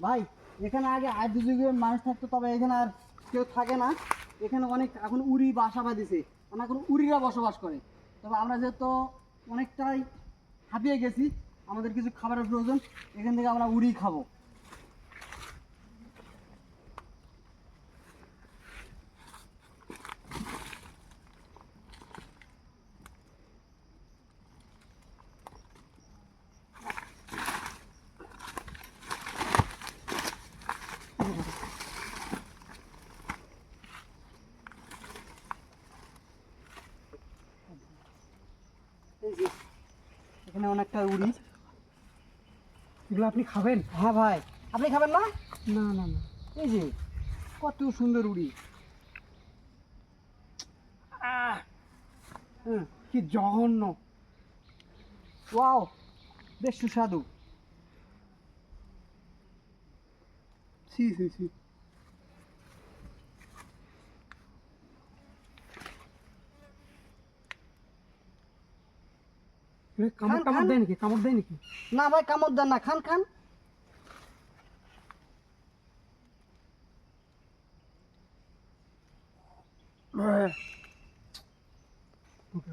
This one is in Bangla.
ভাই, এখানে আগে আদি যুগের মানুষ থাকতো, তবে এখানে আর কেউ থাকে না। এখানে অনেক, এখন উড়ি বাসা বাঁধিছে মানে এখন উড়িরা বসবাস করে। তবে আমরা যেহেতু অনেকটাই হাঁপিয়ে গেছি, আমাদের কিছু খাবারের প্রয়োজন, এখান থেকে আমরা উড়ি খাব। এখানে অনেকটা উড়ি এগুলো আপনি খাবেন? হ্যাঁ ভাই। আপনি খাবেন না? না না না। এই যে কত সুন্দর উড়ি। কি জঘন্য। ওয়াও বেশ সুস্বাদু। ছি ছি ছি। কামড় খান, টামড় খান। দেয় নাকি কামড় দেয় নাকি না ভাই কামড় দেন না খান খান ওকে, ওকে।